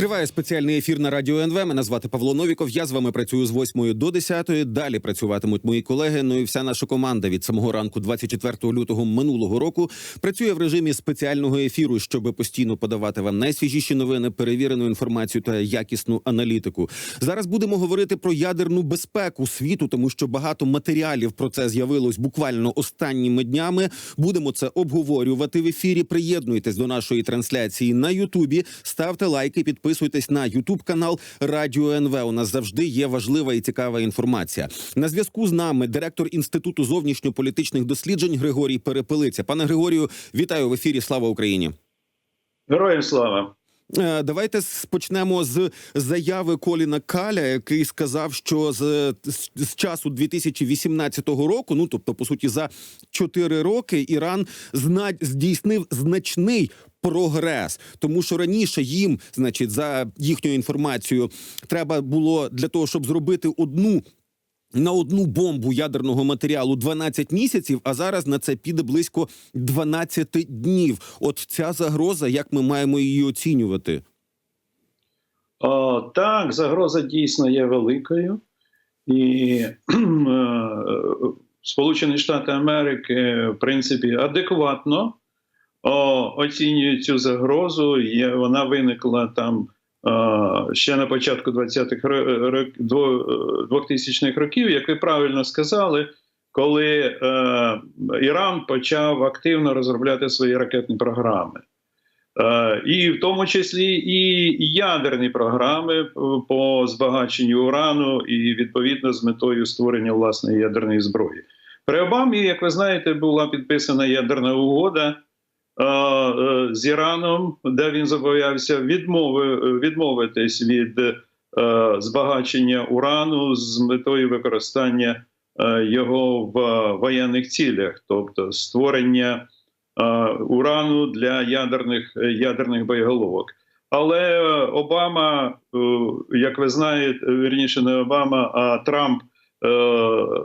Триває спеціальний ефір на радіо НВ. Мене звати Павло Новіков. Я з вами працюю з 8 до 10. Далі працюватимуть мої колеги. Ну і вся наша команда від самого ранку, 24 лютого минулого року, працює в режимі спеціального ефіру, щоб постійно подавати вам найсвіжіші новини, перевірену інформацію та якісну аналітику. Зараз будемо говорити про ядерну безпеку світу, тому що багато матеріалів про це з'явилось буквально останніми днями. Будемо це обговорювати в ефірі. Приєднуйтесь до нашої трансляції на Ютубі, ставте лайки, підписуйтесь на Ютуб канал Радіо НВ. У нас завжди є важлива і цікава інформація. На зв'язку з нами директор інституту зовнішньополітичних досліджень Григорій Перепелиця. Пане Григорію, вітаю в ефірі. Слава Україні. Героям слава. Е, Давайте почнемо з заяви Коліна Каля, який сказав, що з, з, з часу 2018 року, ну тобто, по суті, за 4 роки, Іран зна, здійснив значний прогрес, тому що раніше їм, значить, за їхньою інформацією, треба було для того, щоб зробити одну. На одну бомбу ядерного матеріалу 12 місяців, а зараз на це піде близько 12 днів. От ця загроза, як ми маємо її оцінювати? О, так, загроза дійсно є великою, і е, Сполучені Штати Америки, в принципі, адекватно о, оцінюють цю загрозу. Є, вона виникла там е, ще на початку 20-х ро- ро- дво- е, 2000-х років, як ви правильно сказали, коли е, Іран почав активно розробляти свої ракетні програми. Е, І в тому числі і ядерні програми по збагаченню урану, і відповідно з метою створення власної ядерної зброї. При Обамі, як ви знаєте, була підписана ядерна угода з Іраном, де він зобов'язався відмови, відмовитись від е, збагачення урану з метою використання е, його в воєнних цілях, тобто створення е, урану для ядерних, е, ядерних боєголовок. Але е, Обама, е, як ви знаєте, вірніше не Обама, а Трамп е,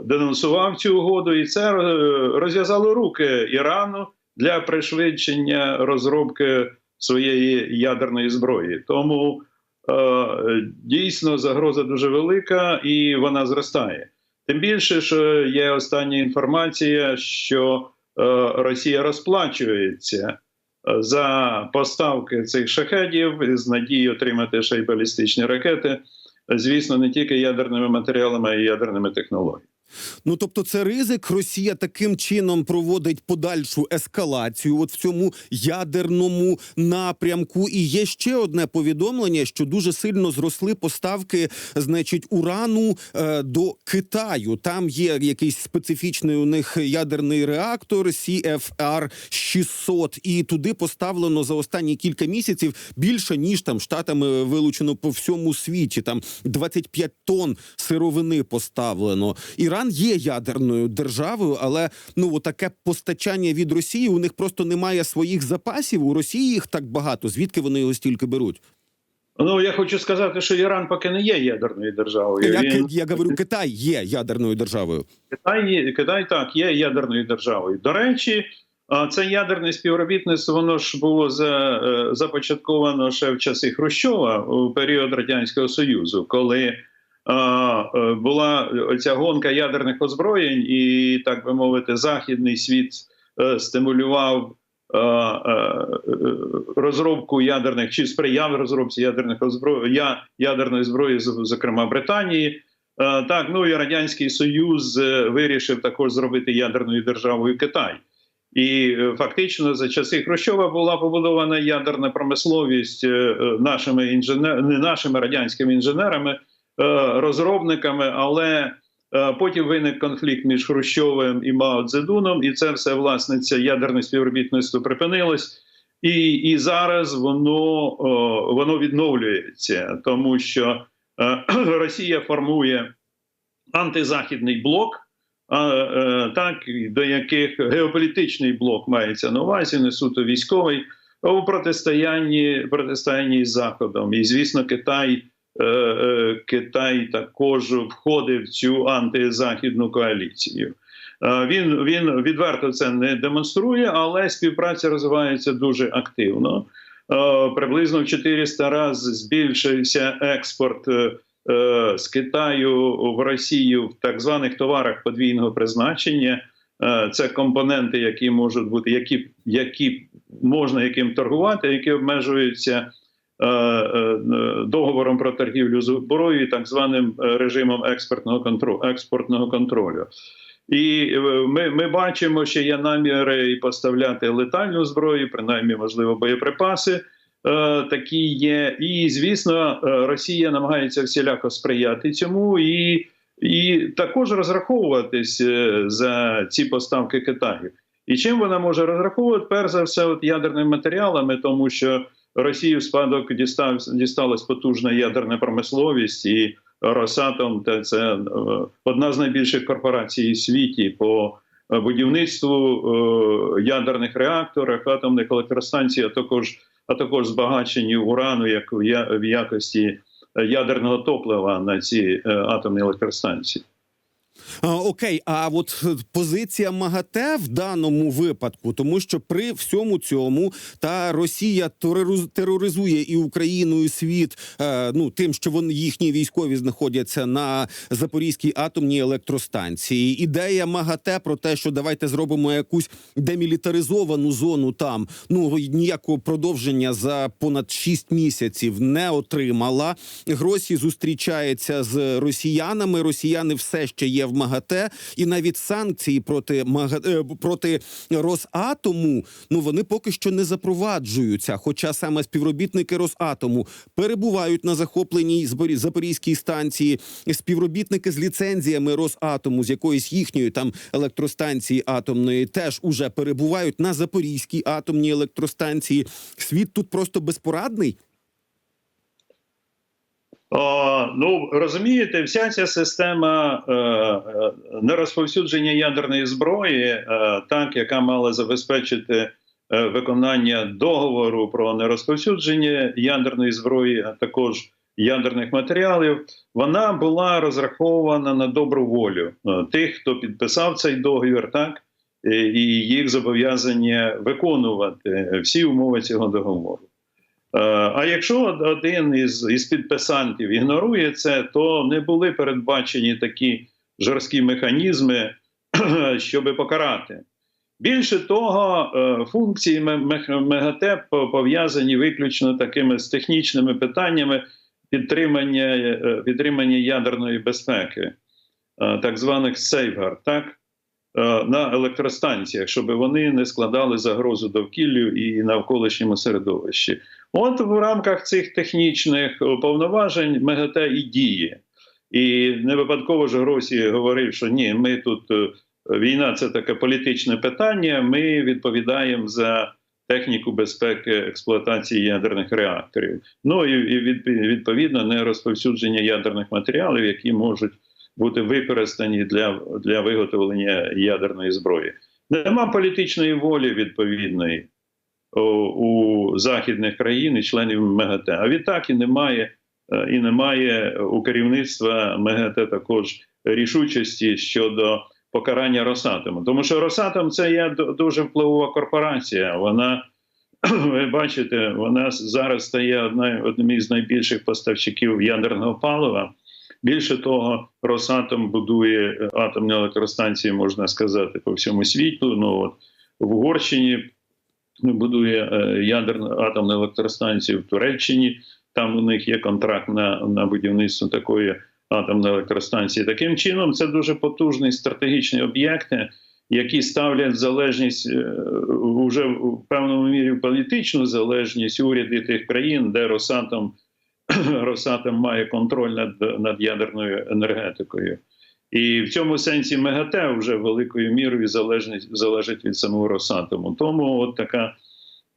денонсував цю угоду, і це е, розв'язало руки Ірану для пришвидшення розробки своєї ядерної зброї. Тому е, дійсно загроза дуже велика і вона зростає. Тим більше, що є остання інформація, що е, Росія розплачується е, за поставки цих шахедів з надією отримати ще й балістичні ракети. Звісно, не тільки ядерними матеріалами, а й ядерними технологіями. Ну тобто, це ризик. Росія таким чином проводить подальшу ескалацію, от в цьому ядерному напрямку. І є ще одне повідомлення, що дуже сильно зросли поставки, значить, урану е, до Китаю. Там є якийсь специфічний у них ядерний реактор CFR 600 і туди поставлено за останні кілька місяців більше ніж там штатами вилучено по всьому світі. Там 25 тонн сировини поставлено. Іран є ядерною державою, але ну таке постачання від Росії у них просто немає своїх запасів. У Росії їх так багато. Звідки вони його стільки беруть? Ну я хочу сказати, що Іран поки не є ядерною державою. Я, Він- я говорю, Китай є ядерною державою. Китай, є- Китай так є ядерною державою. До речі, це ядерне співробітництво воно ж було за, е, започатковано ще в часи Хрущова у період радянського союзу, коли була ця гонка ядерних озброєнь, і так би мовити, західний світ е, стимулював. е, е, Розробку ядерних чи сприяв розробці ядерних озбро... я, ядерної зброї, зокрема Британії, Е, Так, ну і радянський Союз е, вирішив також зробити ядерною державою Китай. І е, фактично за часи Хрущова була побудована ядерна промисловість е, е, нашими інженер... не нашими радянськими інженерами, е, розробниками, але е, потім виник конфлікт між Хрущовим і Мао Цзедуном, і це все власне це ядерне співробітництво припинилось. І, і зараз воно, воно відновлюється, тому що е, Росія формує антизахідний блок, е, так, до яких геополітичний блок мається на увазі, не суто військовий, у протистоянні, протистоянні з Заходом. І, звісно, Китай, е, е, Китай також входить в цю антизахідну коаліцію. Е, Він, він відверто це не демонструє, але співпраця розвивається дуже активно. Е, Приблизно в 400 разів збільшився експорт е, е, з Китаю в Росію в так званих товарах подвійного призначення. Е, Це компоненти, які можуть бути, які, які можна яким торгувати, які обмежуються е, е, договором про торгівлю зброєю, і так званим е, режимом експортного контролю. Експортного контролю. І е, ми, ми бачимо, що є наміри і поставляти летальну зброю, принаймні, можливо, боєприпаси. Е, такі є. І, звісно, е, Росія намагається всіляко сприяти цьому і, і також розраховуватись е, за ці поставки Китаю. І чим вона може розраховувати? Перш за все, от ядерними матеріалами, тому що Росії в спадок дістав, дісталась потужна ядерна промисловість і Росатом та це е, одна з найбільших корпорацій у світі по е, будівництву е, ядерних реакторів, атомних електростанцій, а також а також збагаченню урану як в, якості ядерного топлива на ці атомні електростанції. Окей, а от е, позиція МАГАТЕ в даному випадку, тому що при всьому цьому та Росія тероризує і Україну, і світ е, ну тим, що вони їхні військові знаходяться на Запорізькій атомній електростанції. Ідея МАГАТЕ про те, що давайте зробимо якусь демілітаризовану зону там. Ну ніякого продовження за понад 6 місяців не отримала. Гросі зустрічається з росіянами. Росіяни все ще є в МАГАТЕ, і навіть санкції проти МАГА... е, проти Росатому ну вони поки що не запроваджуються. Хоча саме співробітники Росатому перебувають на захопленій Зборі- Запорізькій станції, співробітники з ліцензіями Росатому з якоїсь їхньої там електростанції атомної теж уже перебувають на Запорізькій атомній електростанції. Світ тут просто безпорадний. Ну розумієте, вся ця система е, е, нерозповсюдження ядерної зброї, е, так яка мала забезпечити е, виконання договору про нерозповсюдження ядерної зброї, а також ядерних матеріалів, вона була розрахована на добру волю тих, хто підписав цей договір, так і їх зобов'язання виконувати всі умови цього договору. Е, А якщо один із, із підписантів ігнорує це, то не були передбачені такі жорсткі механізми, щоб покарати. Більше того, е, функції М- М- МЕГАТЕ по- пов'язані виключно такими з технічними питаннями підтримання, е, підтримання ядерної безпеки, так званих сейфгар, так? на електростанціях, щоб вони не складали загрозу довкіллю і навколишньому середовищі. От в рамках цих технічних повноважень МГТ і діє. І не випадково ж Гросі говорив, що ні, ми тут е, війна це таке політичне питання. Ми відповідаємо за техніку безпеки експлуатації ядерних реакторів. Ну і відповідно не розповсюдження ядерних матеріалів, які можуть бути використані для, для виготовлення ядерної зброї. Нема політичної волі відповідної у західних країн і членів МГТ. А відтак і немає, е, і немає у керівництва МГТ також рішучості щодо покарання Росатому. Тому що Росатом це є дуже впливова корпорація. Вона ви бачите, вона зараз стає одним із найбільших поставщиків ядерного палива. Більше того, Росатом будує е, атомні електростанції, можна сказати, по всьому світу. Ну от в Угорщині будує е, ядерну атомну електростанцію в Туреччині. Там у них є контракт на, на будівництво такої атомної електростанції. Таким чином, це дуже потужні стратегічні об'єкти, які ставлять залежність е, уже в певному мірі в політичну залежність уряди тих країн, де Росатом Росатом має контроль над, над ядерною енергетикою. І в цьому сенсі МЕГАТЕ вже великою мірою залежить, залежить від самого Росатому. Тому от така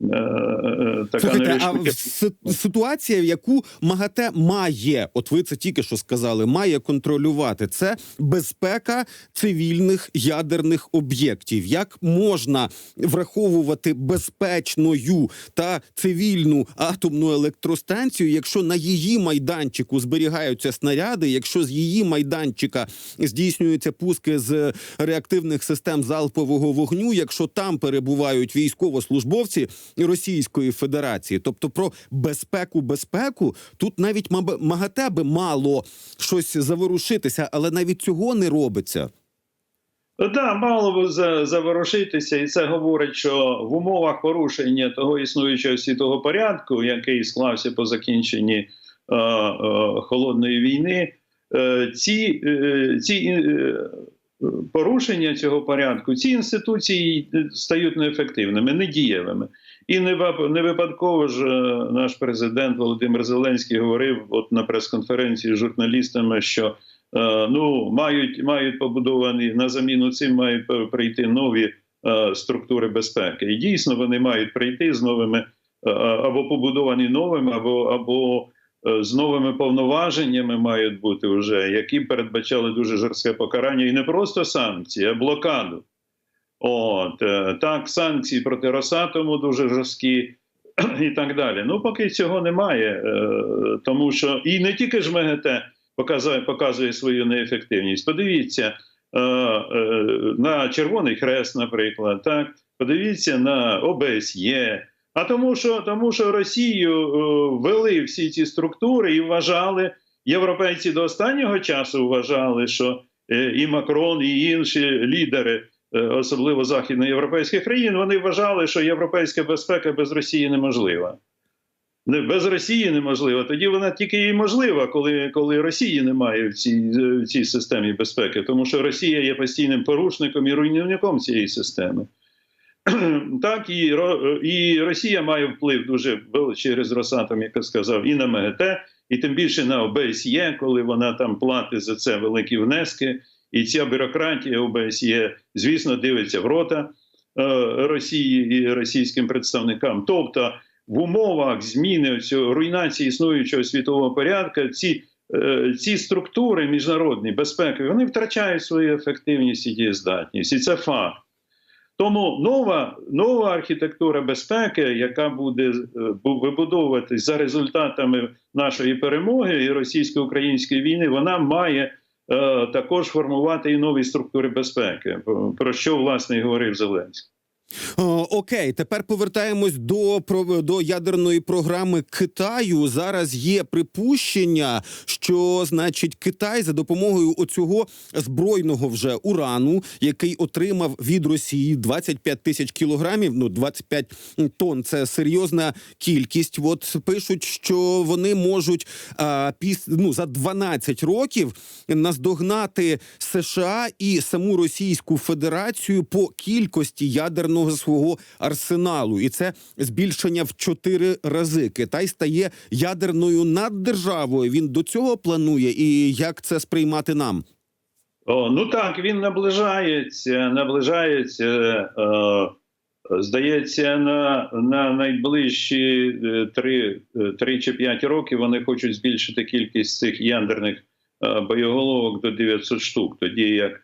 така Слухайте, а нерішуча. си- ситуація, яку МАГАТЕ має, от ви це тільки що сказали, має контролювати це безпека цивільних ядерних об'єктів. Як можна враховувати безпечною та цивільну атомну електростанцію, якщо на її майданчику зберігаються снаряди, якщо з її майданчика здійснюються пуски з реактивних систем залпового вогню, якщо там перебувають військовослужбовці Російської Федерації, тобто про безпеку, безпеку тут навіть МАГАТЕ би мало щось заворушитися, але навіть цього не робиться. Да, мало б заворушитися, і це говорить, що в умовах порушення того існуючого світового порядку, який склався по закінченні е, е, холодної війни, е, ці, е, ці е, порушення цього порядку, ці інституції е, стають неефективними, недієвими. І не вип- не випадково ж е, наш президент Володимир Зеленський говорив от на прес-конференції з журналістами, що е, ну мають мають побудовані на заміну цим мають прийти нові е, структури безпеки. І дійсно вони мають прийти з новими або побудовані новими, або або з новими повноваженнями мають бути вже, які передбачали дуже жорстке покарання, і не просто санкції, а блокаду. От е, так, санкції проти Росатому дуже жорсткі. І так далі. Ну, поки цього немає, е, тому що і не тільки ж МГТ показує, показує свою неефективність. Подивіться е, на Червоний Хрест, наприклад, так подивіться на ОБСЄ. А тому, що тому, що Росію ввели всі ці структури і вважали, європейці до останнього часу вважали, що і Макрон, і інші лідери, особливо західноєвропейських країн, вони вважали, що європейська безпека без Росії неможлива. Без Росії неможливо. Тоді вона тільки і можлива, коли, коли Росії немає в цій, в цій системі безпеки, тому що Росія є постійним порушником і руйнівником цієї системи. Так, і, і Росія має вплив дуже через Росатом, як я сказав, і на МГТ, і тим більше на ОБСЄ, коли вона там платить за це великі внески. І ця бюрократія ОБСЄ, звісно, дивиться в рота е, Росії і російським представникам. Тобто, в умовах зміни цього руйнації існуючого світового порядку, ці, е, ці структури міжнародні безпекові вони втрачають свою ефективність і дієздатність. І це факт. Тому нова, нова архітектура безпеки, яка буде е, вибудовуватись за результатами нашої перемоги і російсько-української війни, вона має також формувати і нові структури безпеки, про- про що власне і говорив Зеленський. О, окей, тепер повертаємось до до ядерної програми Китаю. Зараз є припущення, що значить Китай за допомогою оцього збройного вже урану, який отримав від Росії 25 тисяч кілограмів. Ну 25 тонн. Це серйозна кількість. От пишуть, що вони можуть а, піс, ну, за 12 років наздогнати США і саму Російську Федерацію по кількості ядерного свого арсеналу, і це збільшення в чотири рази. Китай стає ядерною наддержавою. Він до цього планує, і як це сприймати нам? О, ну так, він наближається, наближається. Е, здається, на, на найближчі е, три, е, три чи п'ять років вони хочуть збільшити кількість цих ядерних е, боєголовок до 900 штук. Тоді як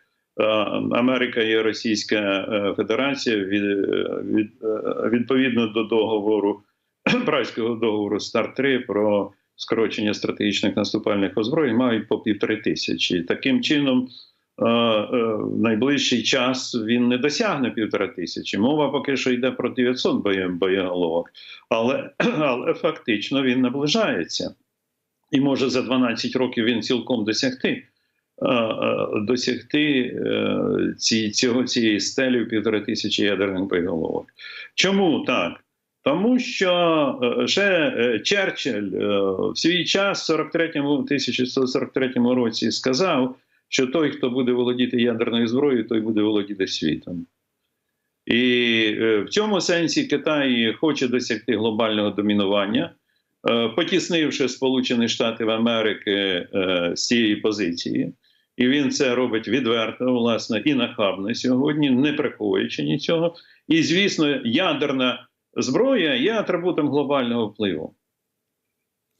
Америка і Російська е, Федерація від, е, від, е, відповідно до договору Прайського договору Старт 3 про скорочення стратегічних наступальних озброєнь мають по півтори тисячі. Таким чином, е, е, в найближчий час він не досягне півтора тисячі. Мова поки що йде про 900 боєголовок, але, але фактично він наближається. І може за 12 років він цілком досягти. Е, е, Досягти е, ці, цього, цієї стелі в півтори тисячі ядерних боєголовок. Чому так? Тому що ще Черчилль в свій час, в 43-му, 1143 році, сказав, що той, хто буде володіти ядерною зброєю, той буде володіти світом. І в цьому сенсі Китай хоче досягти глобального домінування, потіснивши Сполучені Штати Америки з цієї позиції. І він це робить відверто, власне, і нахабно сьогодні, не приховуючи нічого. І, звісно, ядерна зброя є атрибутом глобального впливу.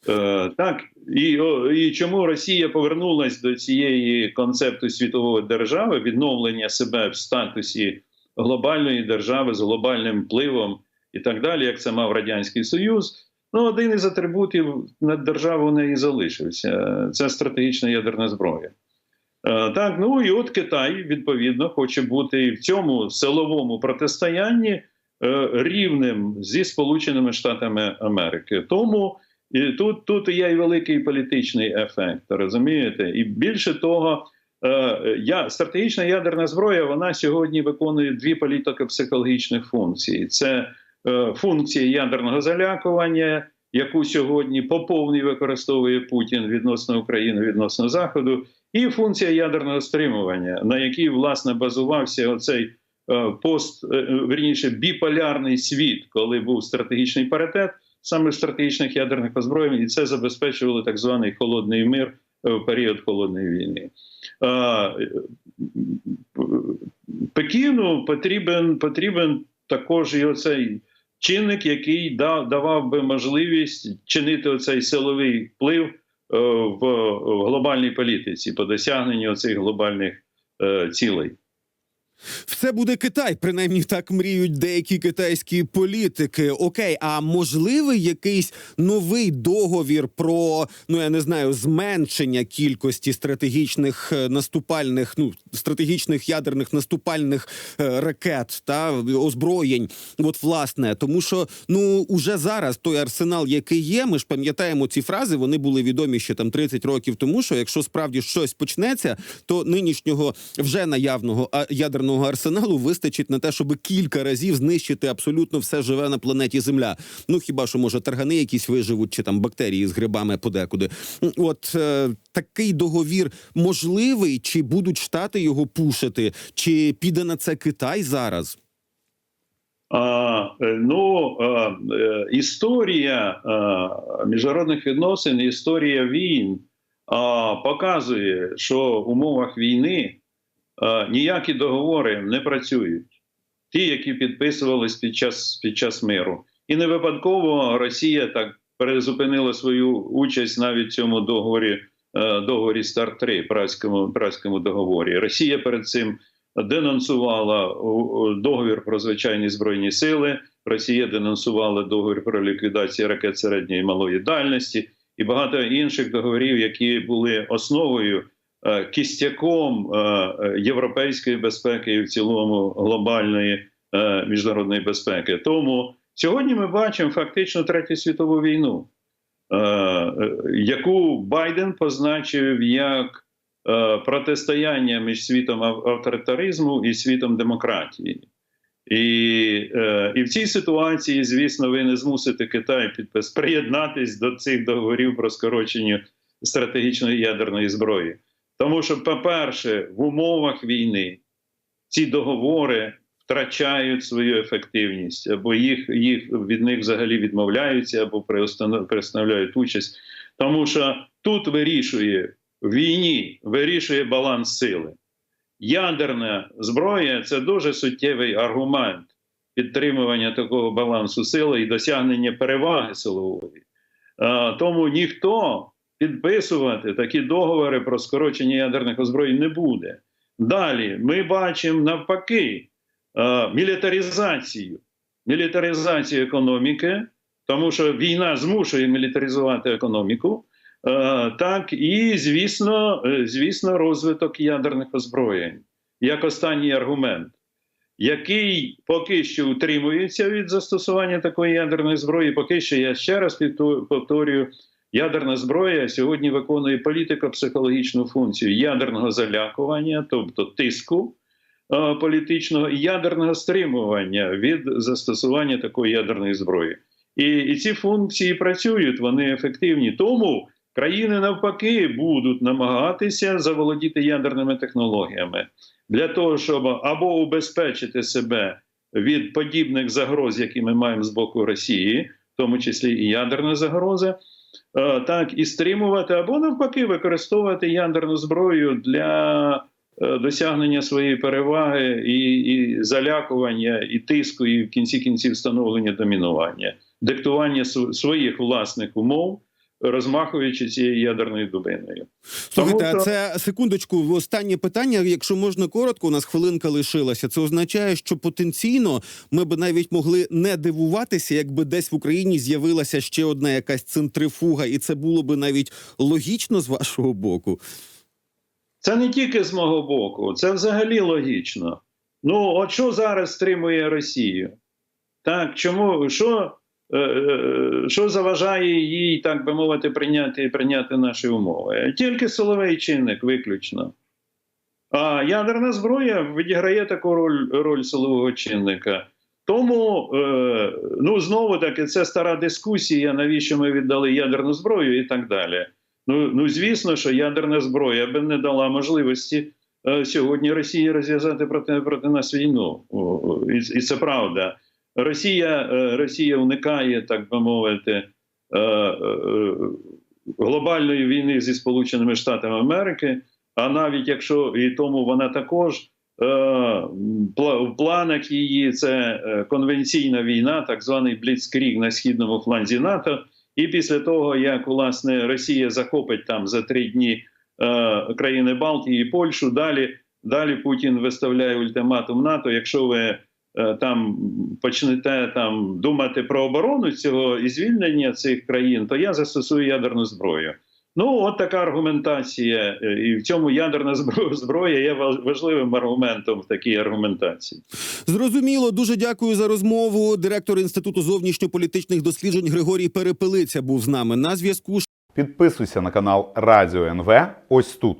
Е, так, і, і чому Росія повернулася до цієї концепту світової держави, відновлення себе в статусі глобальної держави з глобальним впливом і так далі, як це мав Радянський Союз. Ну, один із атрибутів над державою у неї залишився. Це стратегічна ядерна зброя. Е, Так, ну і от Китай відповідно хоче бути в цьому силовому протистоянні е, рівним зі Сполученими Штатами Америки. Тому і тут, тут є і великий політичний ефект, розумієте? І більше того, е, я, стратегічна ядерна зброя вона сьогодні виконує дві політико-психологічних функції: це функція ядерного залякування, яку сьогодні по повній використовує Путін відносно України, відносно Заходу, і функція ядерного стримування, на якій власне базувався оцей е, пост, е, верніше, біполярний світ, коли був стратегічний паритет саме стратегічних ядерних озброєнь, і це забезпечувало так званий холодний мир е, в період холодної війни. Пекіну потрібен потрібен також і оцей чинник, який да- давав би можливість чинити оцей силовий вплив в, в глобальній політиці по досягненню цих глобальних е, цілей. Все буде Китай, принаймні так мріють деякі китайські політики. Окей, а можливий якийсь новий договір про ну я не знаю зменшення кількості стратегічних е, наступальних, ну стратегічних ядерних наступальних е, ракет та озброєнь. От власне, тому що ну уже зараз той арсенал, який є, ми ж пам'ятаємо ці фрази. Вони були відомі ще там 30 років тому. Що якщо справді щось почнеться, то нинішнього вже наявного а, ядерного арсеналу вистачить на те, щоб кілька разів знищити абсолютно все живе на планеті Земля. Ну хіба що може таргани якісь виживуть, чи там бактерії з грибами подекуди. От е, такий договір можливий, чи будуть штати його пушити, чи піде на це Китай зараз? А, е, ну, е, е, історія е, міжнародних відносин, історія війн а, показує, що в умовах війни ніякі договори не працюють. Ті, які підписувались під час, під час миру. І не випадково Росія так перезупинила свою участь навіть в цьому договорі, е, договорі Стар 3 праському, праському договорі. Росія перед цим денонсувала договір про звичайні збройні сили. Росія денонсувала договір про ліквідацію ракет середньої і малої дальності і багато інших договорів, які були основою кістяком е, е, європейської безпеки і в цілому глобальної е, міжнародної безпеки. Тому сьогодні ми бачимо фактично третю світову війну, е, е, яку Байден позначив як е, протистояння між світом авторитаризму і світом демократії. І, е, і в цій ситуації, звісно, ви не змусите Китай підпис приєднатись до цих договорів про скорочення стратегічної ядерної зброї. Тому що, по-перше, в умовах війни ці договори втрачають свою ефективність, або їх, їх від них взагалі відмовляються, або приостанов- участь. Тому що тут вирішує в війні, вирішує баланс сили. Ядерна зброя це дуже суттєвий аргумент підтримування такого балансу сили і досягнення переваги силової. Тому ніхто підписувати такі договори про скорочення ядерних озброєнь не буде. Далі ми бачимо навпаки е, мілітаризацію, мілітаризацію економіки, тому що війна змушує мілітаризувати економіку. Е, так, і звісно, е, звісно, розвиток ядерних озброєнь як останній аргумент, який поки що утримується від застосування такої ядерної зброї. Поки що я ще раз повторюю, ядерна зброя сьогодні виконує політико-психологічну функцію ядерного залякування, тобто тиску е, політичного і ядерного стримування від застосування такої ядерної зброї. І, і ці функції працюють, вони ефективні. Тому країни навпаки будуть намагатися заволодіти ядерними технологіями для того, щоб або убезпечити себе від подібних загроз, які ми маємо з боку Росії, в тому числі і ядерна загроза, так і стримувати, або навпаки, використовувати ядерну зброю для е, досягнення своєї переваги і, і залякування, і тиску, і в кінці кінців встановлення домінування, диктування своїх власних умов, розмахуючи цією ядерною дубиною. Слухайте, Тому а це секундочку. Останнє питання. Якщо можна коротко, у нас хвилинка лишилася. Це означає, що потенційно ми б навіть могли не дивуватися, якби десь в Україні з'явилася ще одна якась центрифуга, і це було би навіть логічно з вашого боку. Це не тільки з мого боку, це взагалі логічно. Ну, от що зараз стримує Росію? Так, чому що, що заважає їй, так би мовити, прийняти, прийняти наші умови? Тільки силовий чинник, виключно. А ядерна зброя відіграє таку роль, роль силового чинника. Тому, е, ну, знову таки, це стара дискусія, навіщо ми віддали ядерну зброю і так далі. Ну, ну звісно, що ядерна зброя би не дала можливості е, сьогодні Росії розв'язати проти, проти нас війну. І це правда. Росія, е, Росія уникає, так би мовити, е, е, глобальної війни зі Сполученими Штатами Америки. А навіть якщо і тому вона також в планах її це конвенційна війна, так званий Бліцкріг на східному фланзі НАТО. І після того, як власне Росія захопить там за три дні країни Балтії і Польщу, далі, далі Путін виставляє ультиматум НАТО. Якщо ви там почнете там думати про оборону цього і звільнення цих країн, то я застосую ядерну зброю. Ну, от така аргументація, Е, і в цьому ядерна зброя є ва- важливим аргументом в такій аргументації. Зрозуміло, дуже дякую за розмову. Директор інституту зовнішньополітичних досліджень Григорій Перепелиця був з нами на зв'язку. Підписуйся на канал Радіо НВ ось тут.